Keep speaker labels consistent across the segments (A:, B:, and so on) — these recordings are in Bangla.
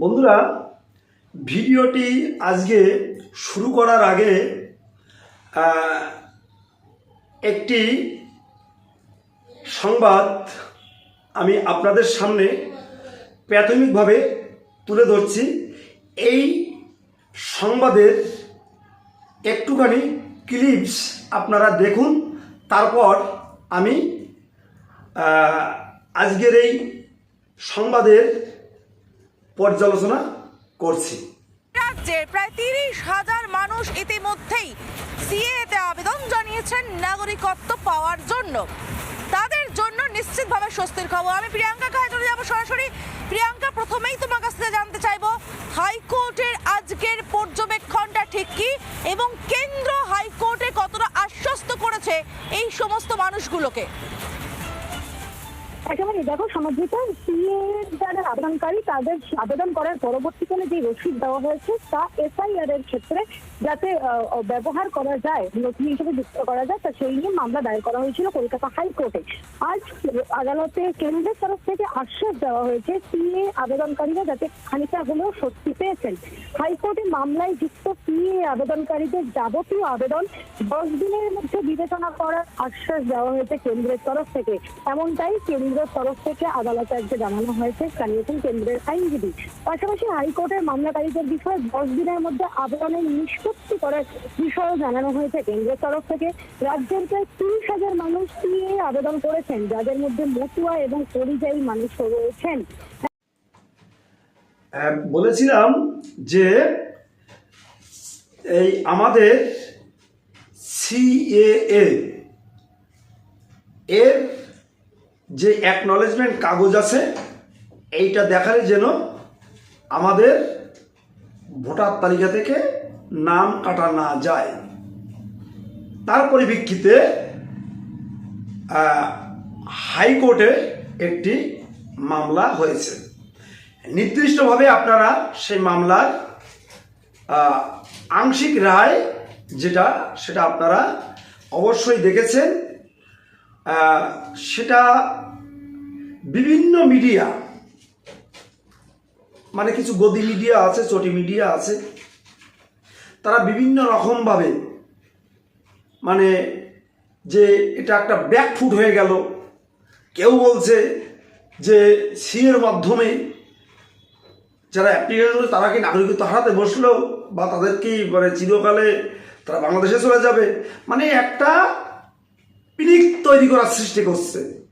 A: বন্ধুরা, ভিডিওটি আজকে শুরু করার আগে একটি সংবাদ আমি আপনাদের সামনে প্রাথমিকভাবে তুলে ধরছি। এই সংবাদের একটুখানি ক্লিপস আপনারা দেখুন, তারপর আমি আজকের এই সংবাদের পর্যালোচনা করছি।
B: রাজ্যে প্রায় তিরিশ হাজার মানুষ ইতিমধ্যেই সিএতে আবেদন জানিয়েছেন নাগরিকত্ব পাওয়ার জন্য। তাদের জন্য নিশ্চিতভাবে স্বস্তির খবর। আমি প্রিয়াঙ্কা কাছে চলে যাব সরাসরি। প্রিয়াঙ্কা, প্রথমেই তোমার কাছ থেকে জানতে চাইব, হাইকোর্টের আজকের পর্যবেক্ষণটা ঠিক কি এবং কেন্দ্র হাইকোর্টে কতটা আশ্বস্ত করেছে এই সমস্ত মানুষগুলোকে?
C: একেবারে দেখো সমাজিত সিএ যারা আবেদনকারী, তাদের আবেদন করার পরবর্তীকালে যে রসিদ দেওয়া হয়েছে, তা এফআইআর এর ক্ষেত্রে যাতে ব্যবহার করা যায়, নথি হিসেবে যুক্ত করা যায়, তা সেই নিয়ে মামলা দায়ের করা হয়েছিল কলকাতা হাইকোর্টে। আজ আদালতে কেন্দ্রের তরফ থেকে আশ্বাস দেওয়া হয়েছে, সিএ আবেদনকারীরা যাতে খানিকটা হলেও স্বস্তি পেয়েছেন। হাইকোর্টে মামলায় যুক্ত সিএ আবেদনকারীদের যাবতীয় আবেদন দশ দিনের মধ্যে বিবেচনা করার আশ্বাস দেওয়া হয়েছে কেন্দ্রের তরফ থেকে। এমনটাই কেন্দ্রের তরফ থেকে আদালতে আজকে জানানো হয়েছে, জানিয়েছেন কেন্দ্রের আইনজীবী। পাশাপাশি হাইকোর্টের মামলাকারীদের বিষয়ে দশ দিনের মধ্যে আবেদনের নিষ্পত্তি করার বিষয়েও জানানো হয়েছে কেন্দ্রের তরফ থেকে। রাজ্যের প্রায় তিরিশ হাজার মানুষ নিয়ে আবেদন করেছেন, যাদের মধ্যে মতুয়া এবং পরিযায়ী মানুষ রয়েছেন।
A: বলেছিলাম যে এই আমাদের সিএএ এর যে অ্যাকনলেজমেন্ট কাগজ আছে, এইটা দেখালে যেন আমাদের ভোটার তালিকা থেকে নাম কাটা না যায়। তার পরিপ্রেক্ষিতে হাইকোর্টে একটি মামলা হয়েছে। নির্দিষ্টভাবে আপনারা সেই মামলার আংশিক রায় যেটা, সেটা আপনারা অবশ্যই দেখেছেন। সেটা বিভিন্ন মিডিয়া মানে কিছু গদি মিডিয়া আছে, চটি মিডিয়া আছে তারা বিভিন্ন রকমভাবে মানে যে এটা একটা ব্যাকফুট হয়ে গেল। কেউ বলছে যে সিএর মাধ্যমে যারা অ্যাপ্লিকেশন করে তারা কি নাগরিকত্ব হারাতে বসল বা তাদের কি মানে চিরকালে তারা বাংলাদেশে চলে যাবে? মানে একটা পিনিক তৈরি করার সৃষ্টি করছে।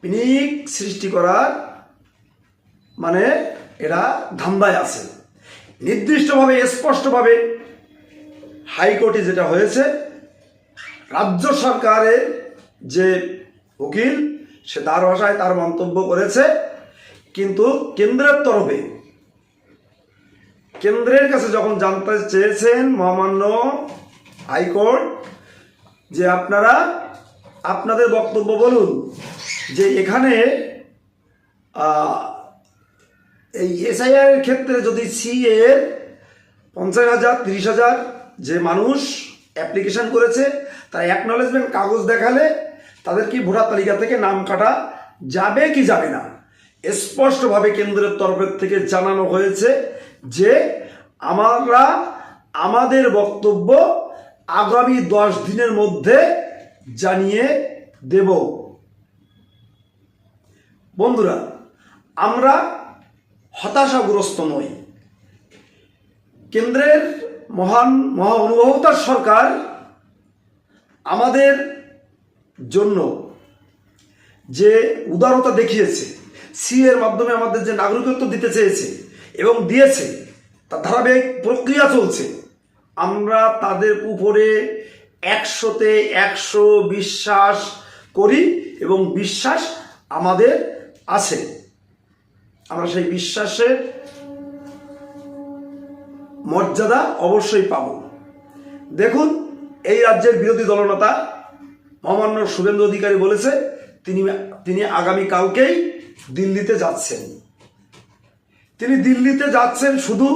A: পিনিক সৃষ্টি করার মানে এরা ধান্দায় আছে। নির্দিষ্টভাবে, স্পষ্টভাবে হাইকোর্টে যেটা হয়েছে, রাজ্য সরকারের যে উকিল, সে তার ভাষায় তার মন্তব্য করেছে, কিন্তু কেন্দ্রের তরফে, কেন্দ্রের কাছে যখন জানতে চেয়েছেন মহামান্য হাইকোর্ট, যে আপনারা, আপনাদের বক্তব্য বলুন, যে এখানে এই এসআইআর এর ক্ষেত্রে যদি সি এর পঞ্চাশ হাজার, তিরিশ হাজার যে মানুষ অ্যাপ্লিকেশন করেছে, তার অ্যাকনলেজমেন্ট কাগজ দেখালে তাদের কি ভোটার তালিকা থেকে নাম কাটা যাবে কি যাবে না? স্পষ্টভাবে কেন্দ্রের তরফের থেকে জানানো হয়েছে যে আমরা, আমাদের বক্তব্য আগামী দশ দিনের মধ্যে জানিয়ে দেব। বন্ধুরা, আমরা হতাশাগ্রস্ত নই। কেন্দ্রের মহান মহা অনুভবতার সরকার আমাদের জন্য যে উদারতা দেখিয়েছে, সি এর মাধ্যমে আমাদের যে নাগরিকত্ব দিতে চেয়েছে এবং দিয়েছে, তার ধারাবাহিক প্রক্রিয়া চলছে, আমরা তাদের উপরে একশোতে একশো বিশ্বাস করি এবং বিশ্বাস আমাদের আছে। আমরা সেই বিশ্বাসের মর্যাদা অবশ্যই পাব। দেখুন, এই রাজ্যের বিরোধী দলনেতা মহামান্য শুভেন্দু অধিকারী বলেছে, তিনি তিনি আগামী কালকেই দিল্লিতে যাচ্ছেন। তিনি দিল্লিতে যাচ্ছেন শুধু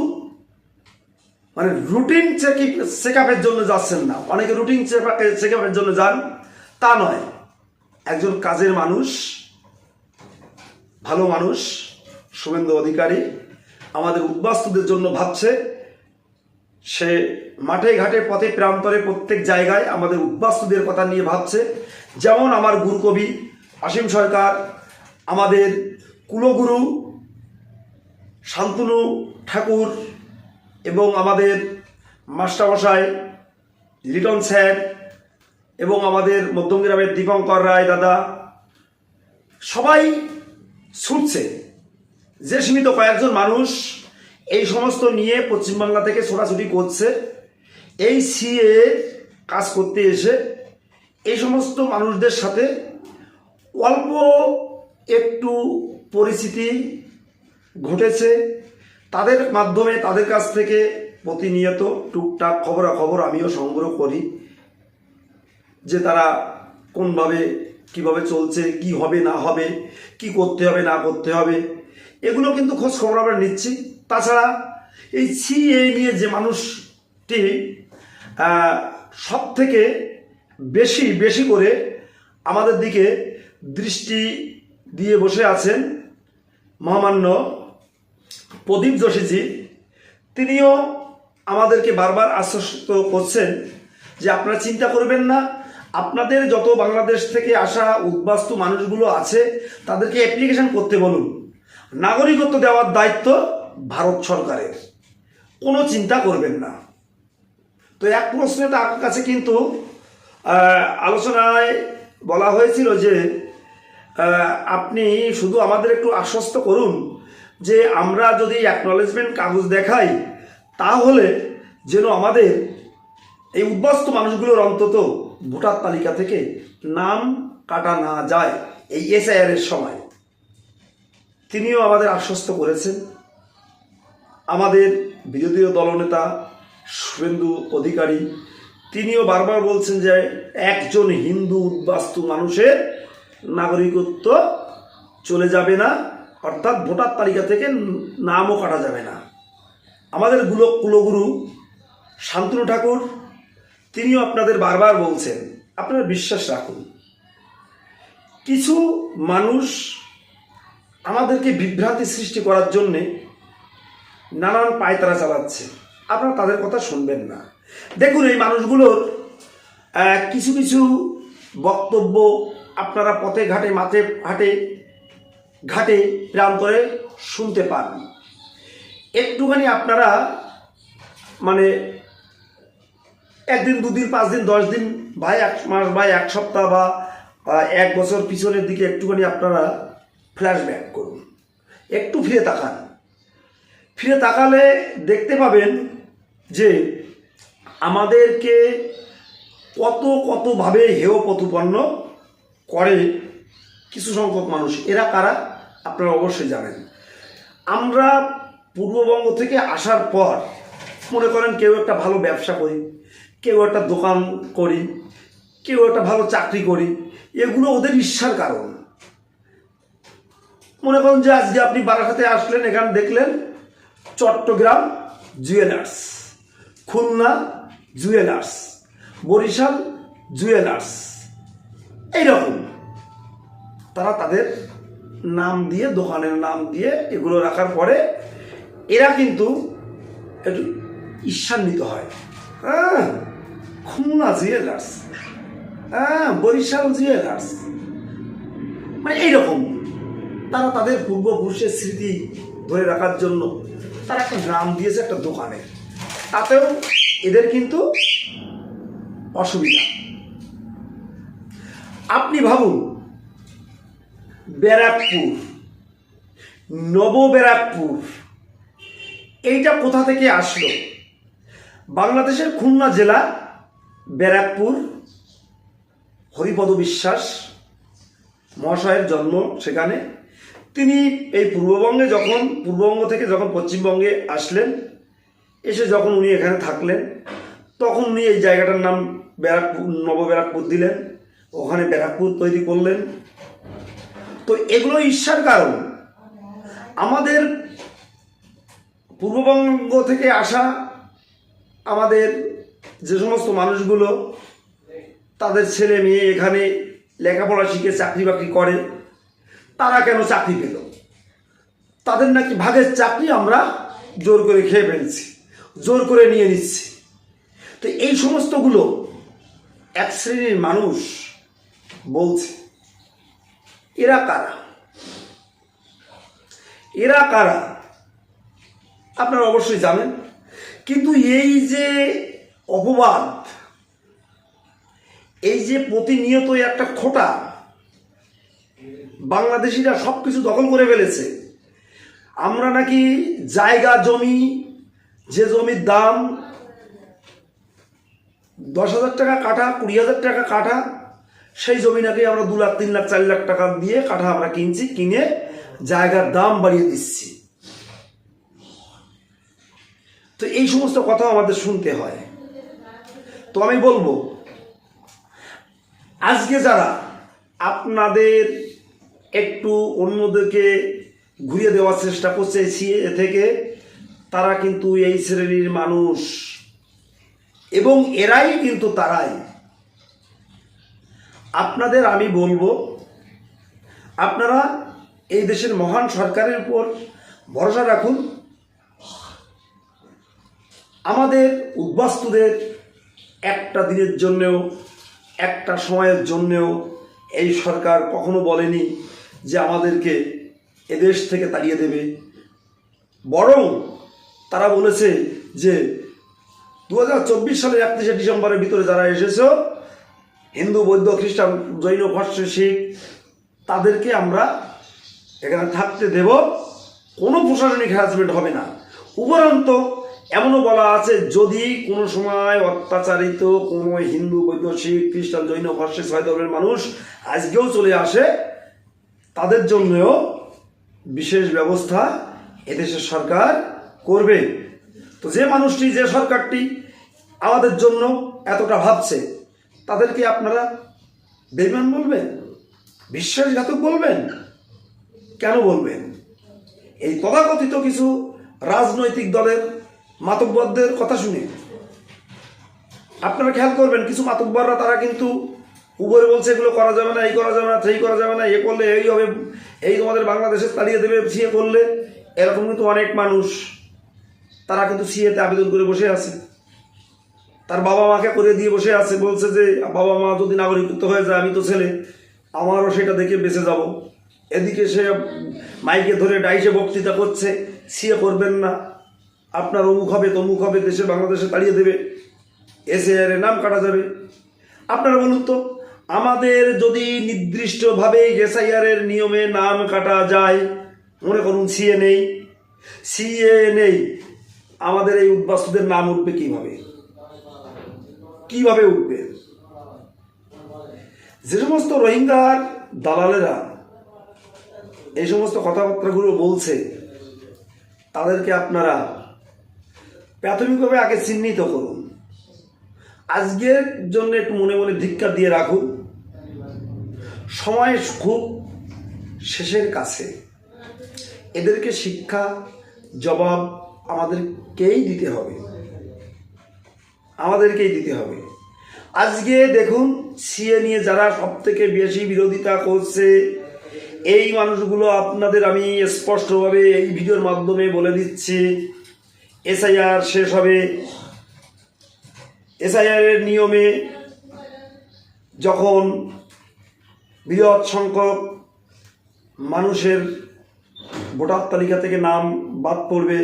A: মানে রুটিন চেকিং চেক আপের জন্য যাচ্ছেন না। অনেকে রুটিন চেক আপের জন্য যান, তা নয়। একজন কাজের মানুষ, ভালো মানুষ শুভেন্দু অধিকারী আমাদের উদ্বাস্তুদের জন্য ভাবছে, সে মাঠে ঘাটে পথে প্রান্তরে প্রত্যেক জায়গায় আমাদের উদ্বাস্তুদের কথা নিয়ে ভাবছে। যেমন আমার গুরুকবি অসীম সরকার, আমাদের কুলগুরু শান্তনু ঠাকুর এবং আমাদের মাস্টারমশাই লিটন স্যার এবং আমাদের মধ্যমগ্রামের দীপঙ্কর রায় দাদা, সবাই ছুটছে যে সীমিত কয়েকজন মানুষ এই সমস্ত নিয়ে পশ্চিমবাংলা থেকে ছোটাছুটি করছে, এই সিএ কাজ করতে এসে এই সমস্ত মানুষদের সাথে অল্প একটু পরিচিতি ঘটেছে। তাদের মাধ্যমে তাদের কাছ থেকে প্রতিনিয়ত টুকটাক খবরাখবর আমিও সংগ্রহ করি যে তারা কোনভাবে, কীভাবে চলছে, কি হবে, না হবে, কি করতে হবে, না করতে হবে। এগুলো কিন্তু খোঁজ খবর আমরা নিচ্ছি। তাছাড়া এই সিএ নিয়ে যে মানুষটি সব থেকে বেশি বেশি করে আমাদের দিকে দৃষ্টি দিয়ে বসে আছেন মহামান্য প্রদীপ যোশীজি। তিনিও আমাদেরকে বারবার আশ্বস্ত করছেন যে আপনারা চিন্তা করবেন না, আপনাদের যত বাংলাদেশ থেকে আসা উদ্বাস্তু মানুষগুলো আছে, তাদেরকে অ্যাপ্লিকেশন করতে বলুন। নাগরিকত্ব দেওয়ার দায়িত্ব ভারত সরকারের। কোনো চিন্তা করবেন না। তো এক প্রশ্নে তার কাছে কিন্তু আলোচনায় বলা হয়েছিল যে আপনি শুধু আমাদের একটু আশ্বস্ত করুন যে আমরা যদি অ্যাকনলেজমেন্ট কাগজ দেখাই, তাহলে যেন আমাদের এই উদ্বাস্ত মানুষগুলোর অন্তত ভোটার তালিকা থেকে নাম কাটা না যায় এই এসআইআর এর সময়। তিনিও আমাদের আশ্বস্ত করেছেন। আমাদের বিরোধী দলনেতা শুভেন্দু অধিকারী, তিনিও বারবার বলছেন যে একজন হিন্দু উদ্বাস্তু মানুষের নাগরিকত্ব চলে যাবে না, অর্থাৎ ভোটার তালিকা থেকে নামও কাটা যাবে না। আমাদেরগুলো কুলগুরু শান্তনু ঠাকুর, তিনিও আপনাদের বারবার বলছেন, আপনারা বিশ্বাস রাখুন। কিছু মানুষ আমাদেরকে বিভ্রান্তি সৃষ্টি করার জন্যে নানান পায়তারা চালাচ্ছে। আপনারা তাদের কথা শুনবেন না। দেখুন, এই মানুষগুলোর কিছু কিছু বক্তব্য আপনারা পথে ঘাটে মাঠে ঘাটে ঘাটে প্রান্তরে শুনতে পান। একটুখানি আপনারা মানে একদিন, দুদিন পাঁচ দিন দশ দিন বা এক মাস বা এক সপ্তাহ বা এক বছর পিছনের দিকে একটুখানি আপনারা ফ্ল্যাশব্যাক করুন। একটু ফিরে তাকান। ফিরে তাকালে দেখতে পাবেন যে আমাদেরকে কত কতভাবে হেয় প্রতিপন্ন করে কিছু সংখ্যক মানুষ। এরা কারা? আপনারা অবশ্যই জানেন। আমরা পূর্ববঙ্গ থেকে আসার পর মনে করেন কেউ একটা ভালো ব্যবসা করি, কেউ একটা দোকান করি, কেউ একটা ভালো চাকরি করি, এগুলো ওদের ঈর্ষার কারণ। মনে করুন যে আজকে আপনি বারাসাতে আসলেন, এখানে দেখলেন Chattogram jewellers, Khulna jewellers, Barishal jewellers. এইরকম। তারা তাদের নাম দিয়ে, দোকানের নাম দিয়ে এগুলো রাখার পরে এরা কিন্তু একটু ঈর্ষান্বিত হয়। হ্যাঁ খুলনা জুয়েলার্স হ্যাঁ বরিশাল জুয়েলার্স। মানে এইরকম। তারা তাদের পূর্বপুরুষের স্মৃতি ধরে রাখার জন্য তারা একটা গ্রাম দিয়েছে একটা দোকানে। তাতেও এদের কিন্তু অসুবিধা। আপনি ভাবুন, ব্যারাকপুর নব ব্যারাকপুর এইটা কোথা থেকে আসলো? বাংলাদেশের খুলনা জেলা, ব্যারাকপুর, হরিপদ বিশ্বাস মহাশয়ের জন্ম সেখানে। তিনি এই পূর্ববঙ্গে যখন, পূর্ববঙ্গ থেকে যখন পশ্চিমবঙ্গে আসলেন, এসে যখন উনি এখানে থাকলেন, তখন উনি এই জায়গাটার নাম ব্যারাকপুর, নব ব্যারাকপুর দিলেন, ওখানে ব্যারাকপুর তৈরি করলেন। তো এগুলো ঈর্ষার কারণ। আমাদের পূর্ববঙ্গ থেকে আসা আমাদের যে সমস্ত মানুষগুলো, তাদের ছেলে মেয়ে এখানে লেখাপড়া শিখে, চাকরি বাকরি করে তারা কেন চাকরি পেল? তাদের নাকি ভাগের চাকরি আমরা জোর করে খেয়ে ফেলছি, জোর করে নিয়ে নিচ্ছি। তো এই সমস্তগুলো এক শ্রেণির মানুষ বলছে, এরা কারা? এরা কারা? আপনারা অবশ্যই জানেন। কিন্তু এই যে অপবাদ, এই যে প্রতিনিয়ত একটা খোটা বাংলাদেশিরা সব কিছু দখল করে ফেলেছে। আমরা নাকি জায়গা, জমি, যে জমির দাম দশ হাজার টাকা কাঠা, কুড়ি হাজার টাকা কাঠা, সেই জমি নাকি আমরা দু লাখ, তিন লাখ, চার লাখ টাকা দিয়ে কাঠা আমরা কিনছি, কিনে জায়গার দাম বাড়িয়ে দিচ্ছি। তো এই সমস্ত কথা আমাদের শুনতে হয়। তো আমি বলব, আজকে যারা আপনাদের একটু অন্যদেরকে ঘুরিয়ে দেওয়ার চেষ্টা করছে সিএ থেকে। তারা কিন্তু এই শ্রেণির মানুষ। এবং এরাই কিন্তু তারাই। আপনাদের আমি বলব, আপনারা এই দেশের মহান সরকারের উপর ভরসা রাখুন। আমাদের উদ্বাস্তুদের একটা দিনের জন্যেও, একটা সময়ের জন্যেও এই সরকার কখনো বলেনি। যে আমাদেরকে এদেশ থেকে তাড়িয়ে দেবে। বরং তারা বলেছে যে দু হাজার চব্বিশ সালের একত্রিশে ডিসেম্বরের ভিতরে যারা এসেছ, হিন্দু, বৌদ্ধ, খ্রিস্টান, জৈন ভস্য শিখ, তাদেরকে আমরা এখানে থাকতে দেব। কোনো প্রশাসনিক হ্যারাসমেন্ট হবে না। উপরন্ত এমনও বলা আছে, যদি কোনো সময় অত্যাচারিত কোনো হিন্দু, বৌদ্ধ, শিখ, খ্রিস্টান, জৈন ভস্য ছয় ধর্মের মানুষ আজকেও চলে আসে তাদের জন্যও বিশেষ ব্যবস্থা এদেশের সরকার করবে। তো যে মানুষটি, যে সরকারটি আমাদের জন্য এতটা ভাবছে, তাদেরকে আপনারা বেমান বলবেন? বিশ্বাসঘাতক বলবেন? কেন বলবেন? এই তথাকথিত কিছু রাজনৈতিক দলের মাতব্বরদের কথা শুনে আপনারা খেয়াল করবেন, কিছু মাতব্বররা তারা কিন্তু উপরে বলছে, এগুলো করা যাবে না, এই করা যাবে না, সেই করা যাবে না, এ করলে এই হবে, এই তোমাদের বাংলাদেশে তাড়িয়ে দেবে, সিএ করলে। এরকম কিন্তু অনেক মানুষ, তারা কিন্তু সিএতে আবেদন করে বসে আছে। তার বাবা মাকে করে দিয়ে বসে আছে, বলছে যে, বাবা মা যদি নাগরিকত্ব হয়ে যায়, আমি তো ছেলে, আমারও সেটা দেখে বেঁচে যাব। এদিকে সে মাইকে ধরে ডাইসে বক্তৃতা করছে, সিএ করবেন না, আপনার অমুক হবে, তমুক হবে, দেশে বাংলাদেশে তাড়িয়ে দেবে এসে নাম কাটা যাবে। আপনারা বলুন তো আমাদের যদি নির্দিষ্টভাবে এসআইআর এর নিয়মে নাম কাটা যায়, মনে করুন সিএ নেই সিএ নেই, আমাদের এই উদ্বাস্তুদের নাম উঠবে কীভাবে? কীভাবে উঠবে? যে সমস্ত রোহিঙ্গার দালালেরা এই সমস্ত কথাবার্তাগুলো বলছে, তাদেরকে আপনারা প্রাথমিকভাবে আগে চিহ্নিত করুন। আজকের জন্য একটু মনে মনে ধিক্কার দিয়ে রাখুন। সময় খুব শেষের কাছে। এদেরকে শিক্ষা, জবাব আমাদেরকেই দিতে হবে। আমাদেরকেই দিতে হবে। আজকে দেখুন, সিএ নিয়ে যারা সব থেকে বেশি বিরোধিতা করছে, এই মানুষগুলো আপনাদের আমি স্পষ্টভাবে এই ভিডিওর মাধ্যমে বলে দিচ্ছি। এসআইআর শেষ হবে। এসআইআর এর নিয়মে যখন বৃহৎ সংখ্যক মানুষের ভোটার তালিকা থেকে নাম বাদ পড়বে,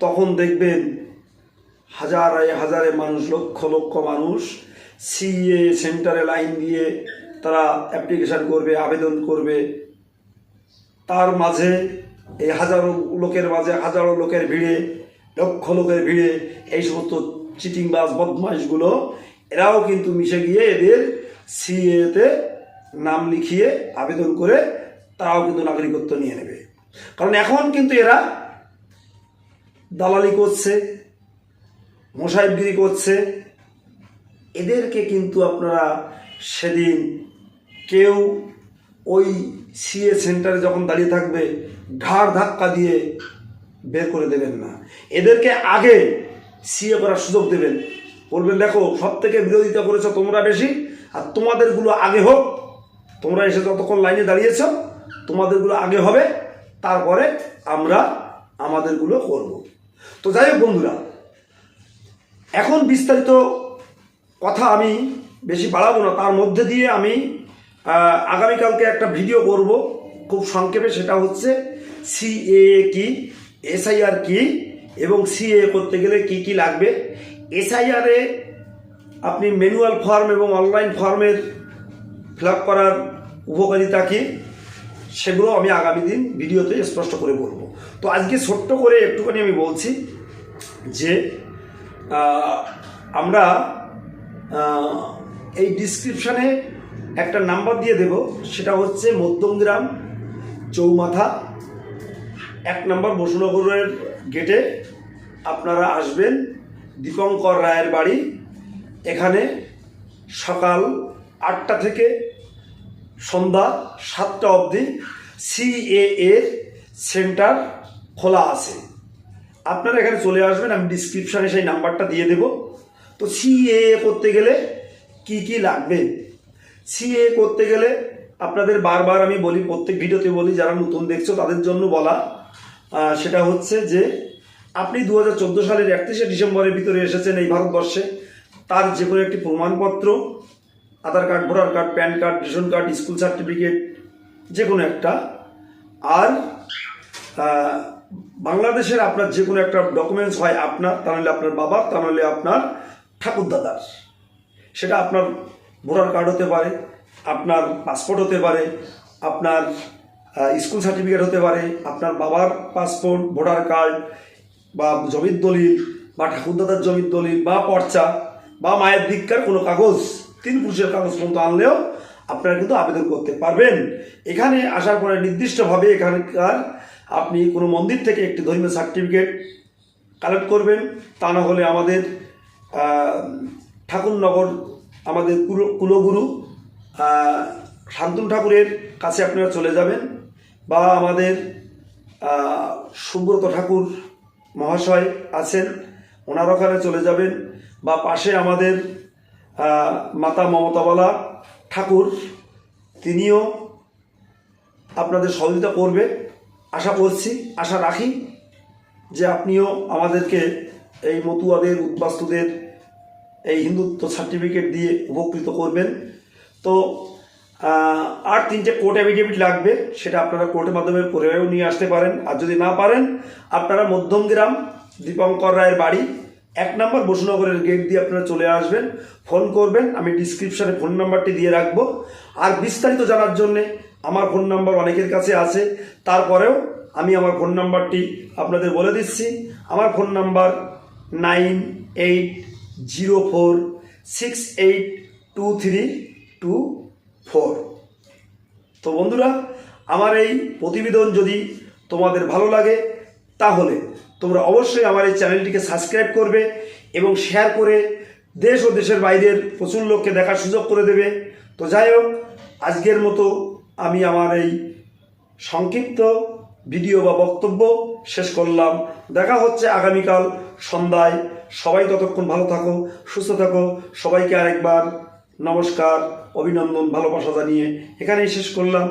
A: তখন দেখবেন হাজারে হাজারে মানুষ, লক্ষ লক্ষ মানুষ সিএ সেন্টারে লাইন দিয়ে তারা অ্যাপ্লিকেশন করবে, আবেদন করবে। তার মাঝে এই হাজারো লোকের মাঝে হাজারো লোকের ভিড়ে, লক্ষ লোকের ভিড়ে এই সমস্ত চিটিংবাজ, বদমাইশগুলো, এরাও কিন্তু মিশে গিয়ে এদের সিএতে নাম লিখিয়ে আবেদন করে তারাও কিন্তু নাগরিকত্ব নিয়ে নেবে। কারণ এখন কিন্তু এরা দালালি করছে মশাইবগিরি করছে। এদেরকে কিন্তু আপনারা সেদিন কেউ ওই সিএ সেন্টারে যখন দাঁড়িয়ে থাকবে, ঘাড় ধাক্কা দিয়ে বের করে দেবেন না। এদেরকে আগে সিএ করার সুযোগ দেবেন। বলবেন, দেখো সব থেকে বিরোধিতা করেছ তোমরা বেশি, আর তোমাদেরগুলো আগে হোক তোমরা এসে যতক্ষণ লাইনে দাঁড়িয়েছ, তোমাদেরগুলো আগে হবে, তারপরে আমরা আমাদেরগুলো করব। তো যাই হোক বন্ধুরা, এখন বিস্তারিত কথা আমি বেশি বাড়াবো না, তার মধ্যে দিয়ে আমি আগামীকালকে একটা ভিডিও করব। খুব সংক্ষেপে সেটা হচ্ছে সিএ কি, এসআইআর কি, এবং সিএ করতে গেলে কি কি লাগবে। এসআইআরে আপনি ম্যানুয়াল ফর্ম এবং অনলাইন ফর্মের ফিল করার উপকারিতা কি? সেগুলো আমি আগামী দিন ভিডিওতে স্পষ্ট করে বলব। তো আজকে ছোট্ট করে একটুখানি আমি বলছি যে আমরা এই ডিসক্রিপশানে একটা নাম্বার দিয়ে দেব। সেটা হচ্ছে মধ্যমগ্রাম চৌমাথা। এক নম্বর বসুনগরের গেটে আপনারা আসবেন, দীপঙ্কর রায়ের বাড়ি। এখানে সকাল আটটা থেকে সন্ধ্যা সাতটা অবধি সিএ এর সেন্টার খোলা আছে। আপনারা এখানে চলে আসবেন, আমি ডিসক্রিপশানে সেই নাম্বারটা দিয়ে দেব। তো সিএ করতে গেলে কি কি লাগবে? সিএ করতে গেলে আপনাদের বারবার আমি বলি, প্রত্যেক ভিডিওতে বলি, যারা নতুন দেখছ, তাদের জন্য বলা সেটা হচ্ছে যে আপনি দু হাজার চোদ্দ সালের একত্রিশে ডিসেম্বরের ভিতরে এসেছেন এই ভারতবর্ষে। তার যে কোনো একটি প্রমাণপত্র Aadhaar card, voter card, PAN card, ration card, school certificate যে কোনো একটা। আর বাংলাদেশের আপনার যে কোনো একটা ডকুমেন্টস হয় আপনার, তা নাহলে আপনার বাবার তা নাহলে আপনার ঠাকুরদাদার। সেটা আপনার ভোটার কার্ড হতে পারে, আপনার পাসপোর্ট হতে পারে, আপনার স্কুল সার্টিফিকেট হতে পারে, আপনার বাবার পাসপোর্ট ভোটার কার্ড, বা জমির দলিল, বা ঠাকুরদাদার জমির দলিল, বা পর্চা, বা মায়ের দিককার কোনো কাগজ। তিন পুরুষের কাগজ পর্যন্ত আনলেও আপনারা কিন্তু আবেদন করতে পারবেন। এখানে আসার পরে নির্দিষ্টভাবে এখানকার আপনি কোনো মন্দির থেকে একটি ধর্মীয় সার্টিফিকেট কালেক্ট করবেন। তা না হলে আমাদের ঠাকুরনগর আমাদের কুল- কুলগুরু শান্তনু ঠাকুরের কাছে আপনারা চলে যাবেন বা আমাদের সুব্রত ঠাকুর মহাশয় আছেন, ওনার ওখানে চলে যাবেন বা পাশে আমাদের মাতা মমতাবালা ঠাকুর, তিনিও আপনাদের সহযোগিতা করবে। আশা করছি, আশা রাখি যে আপনিও আমাদেরকে এই মতুয়াদের, উদ্বাস্তুদের এই হিন্দুত্ব সার্টিফিকেট দিয়ে উপকৃত করবেন। তো আর তিনটে কোর্ট অ্যাফিডেভিট লাগবে, সেটা আপনারা কোর্টের মাধ্যমে পরেও নিয়ে আসতে পারেন। আর যদি না পারেন, আপনারা মধ্যমগ্রাম দীপঙ্কর রায়ের বাড়ি এক নম্বর বসুনগরের গেট দিয়ে আপনারা চলে আসবেন ফোন করবেন, আমি ডিসক্রিপশানে ফোন নাম্বারটি দিয়ে রাখব। আর বিস্তারিত জানার জন্যে আমার ফোন নাম্বার অনেকের কাছে আছে, তারপরেও আমি আমার ফোন নাম্বারটি আপনাদের বলে দিচ্ছি। আমার phone number nine eight zero four six eight two three two four তো বন্ধুরা, আমার এই প্রতিবেদন যদি তোমাদের ভালো লাগে, তাহলে তোমরা অবশ্যই আমার এই চ্যানেলটিকে সাবস্ক্রাইব করবে এবং শেয়ার করে দেশ ও দেশের বাইরের প্রচুর লোককে দেখার সুযোগ করে দেবে। তো যাই হোক, আজকের মতো আমি আমার এই সংক্ষিপ্ত ভিডিও বা বক্তব্য শেষ করলাম। দেখা হচ্ছে আগামীকাল সন্ধ্যায়। সবাই ততক্ষণ ভালো থাকো, সুস্থ থাকো। সবাইকে আরেকবার নমস্কার, অভিনন্দন, ভালোবাসা জানিয়ে এখানেই শেষ করলাম।